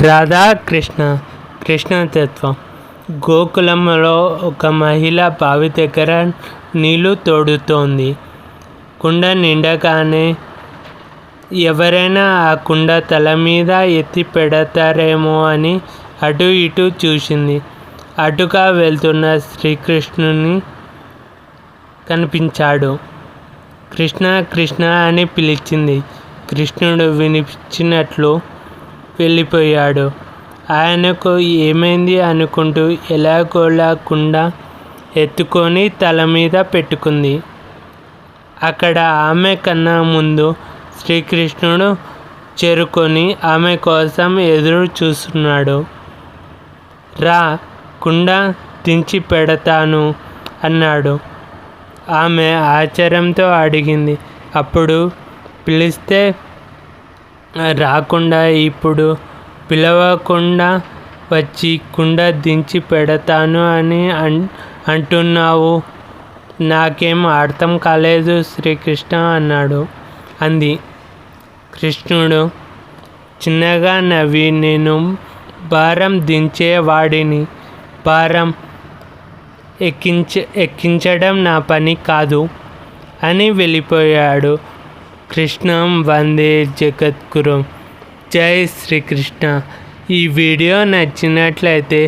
రాధాకృష్ణ కృష్ణతత్వం. గోకులంలో ఒక మహిళ బావి దగ్గర నీళ్ళు తోడుతోంది. కుండ నిండగానే ఎవరైనా ఆ కుండ తల మీద ఎత్తి పెడతారేమో అని అటు ఇటు చూసింది. అటుగా వెళ్తున్న శ్రీకృష్ణుని కనిపించాడు. కృష్ణ కృష్ణ అని పిలిచింది. కృష్ణుడు వినిపించినట్లు వెళ్ళిపోయాడు. ఆయనకు ఏమైంది అనుకుంటూ ఎలాగోలాకుండా ఎత్తుకొని తల మీద పెట్టుకుంది. అక్కడ ఆమె కన్నా ముందు శ్రీకృష్ణుడు చేరుకొని ఆమె కోసం ఎదురు చూస్తున్నాడు. రా కుండ దించి పెడతాను అన్నాడు. ఆమె ఆశ్చర్యంతో అడిగింది. అప్పుడు పిలిస్తే రాకుండా ఇప్పుడు పిలవకుండా వచ్చి కుండ దించి పెడతాను అని అన్ అంటున్నావు. నాకేం అర్థం కాలేదు శ్రీకృష్ణ అన్నాడు. అంది. కృష్ణుడు చిన్నగా నవ్వి నేను భారం దించేవాడిని. భారం ఎక్కించ ఎక్కించడం నా పని కాదు అని వెళ్ళిపోయాడు. కృష్ణం వందే జగద్గురు. జై శ్రీకృష్ణ. ఈ వీడియో నచ్చినట్లయితే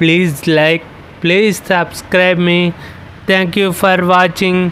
please like please subscribe me. Thank you for watching.